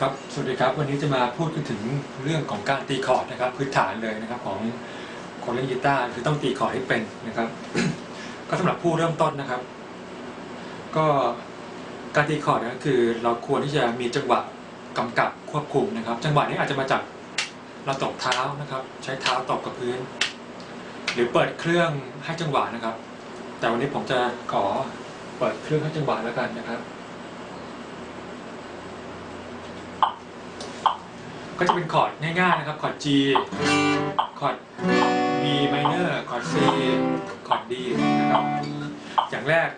ครับ สวัสดีครับ วันนี้จะมาพูดกันถึงเรื่องของการตีคอร์ดนะครับ พื้นฐานเลยนะครับของคนเล่นกีตาร์คือต้องตีคอร์ดให้เป็นนะครับ ก็สำหรับผู้เริ่มต้นนะครับ ก็การตีคอร์ดก็คือเราควรที่จะมีจังหวะกำกับควบคุมนะครับ จังหวะนี้อาจจะมาจากเราตบเท้านะครับ ใช้เท้าตบกับพื้น หรือเปิดเครื่องให้จังหวะนะครับ แต่วันนี้ผมจะขอเปิดเครื่องให้จังหวะแล้วกันนะครับ ก็จะเป็นคอร์ดง่ายๆนะครับคอร์ด G คอร์ด B minor คอร์ด C คอร์ด D นะครับ อย่างแรก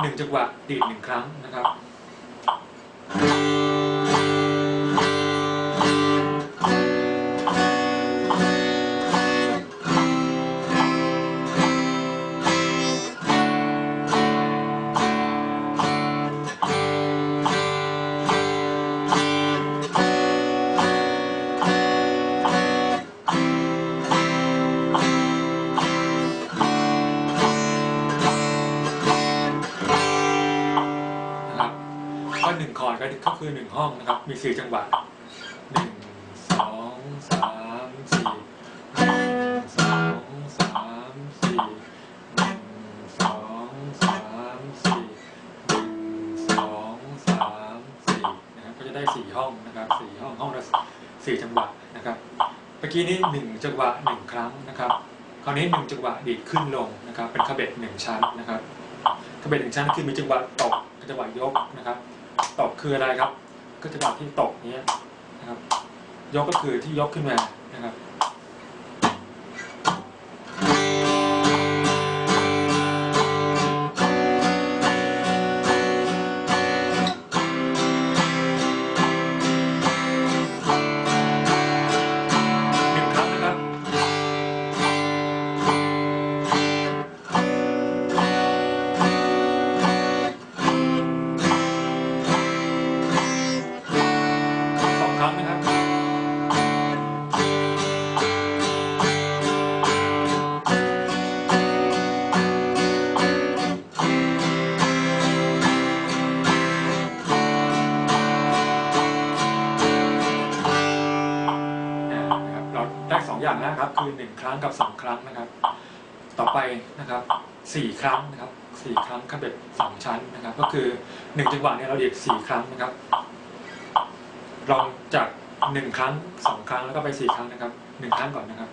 หนึ่งจังหวะดีดหนึ่งครั้งนะครับ ก็หนึ่งคอร์ดก็คือหนึ่งห้องนะครับ มีสี่จังหวะหนึ่งสองสามสี่หนึ่งสองสามสี่หนึ่งสองสามสี่หนึ่งสองสามสี่นะครับก็จะได้สี่ห้องนะครับสี่ห้องห้องละสี่จังหวะนะครับเมื่อกี้นี้หนึ่งจังหวะหนึ่งครั้งนะครับคราวนี้หนึ่งจังหวะดีดขึ้นลงนะครับ เป็นคาเบ็ดหนึ่งชั้นนะครับคาเบ็ดหนึ่งชั้นคือมีจังหวะตก จังหวะยกนะครับตกคืออะไรครับ ก็จังหวะที่ตกเนี้ยนะครับ ยกก็คือที่ยกขึ้นมานะครับ องอย่างแรกครับคือหนึ่งครั้งกับสองครั้งนะครับ ต่อไปนะครับสี่ครั้งนะครับสี่ครั้งขั้นแบบสองชั้นนะครับ ก็คือหนึ่งจังหวะเนี่ยเราเดียกสี่ครั้งนะครับลองจากหนึ่งครั้งสองครั้งแล้วก็ไปสี่ครั้งนะครับหนึ่งครั้งก่อนนะครับ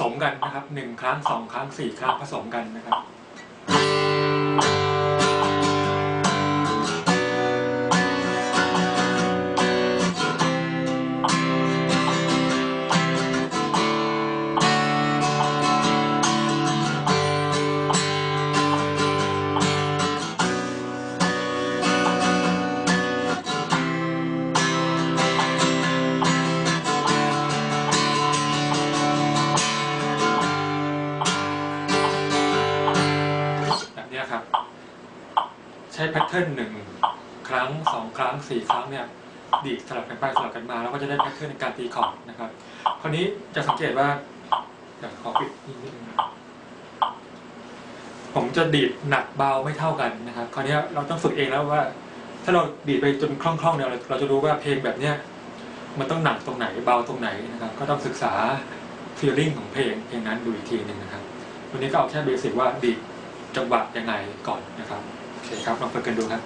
สมกันนะครับหนึ่งครั้งสองครั้งสี่ครั้งผสมกันนะครับ ใช้แพทเทิร์นหนึ่งครั้งสองครั้งสี่ครั้งเนี่ยดีดสลับกันไปสลับกันมาแล้วก็จะได้แพทเทิร์นในการตีคอร์ดนะครับ คราวนี้จะสังเกตว่าเดี๋ยวขอปิดนิดนึงผมจะดีดหนักเบาไม่เท่ากันนะครับ คราวนี้เราต้องฝึกเองแล้วว่า ถ้าเราดีดไปจนคล่องๆเนี่ยเราเราจะรู้ว่าเพลงแบบเนี้ยมันต้องหนักตรงไหนเบาตรงไหนนะครับ ก็ต้องศึกษาฟีลลิ่งของเพลงเพลงนั้นดูอีกทีหนึ่งนะครับ วันนี้ก็เอาแค่เบสิกว่าดีดจังหวะยังไงก่อนนะครับ เคครับลองเปิดกันดูครับ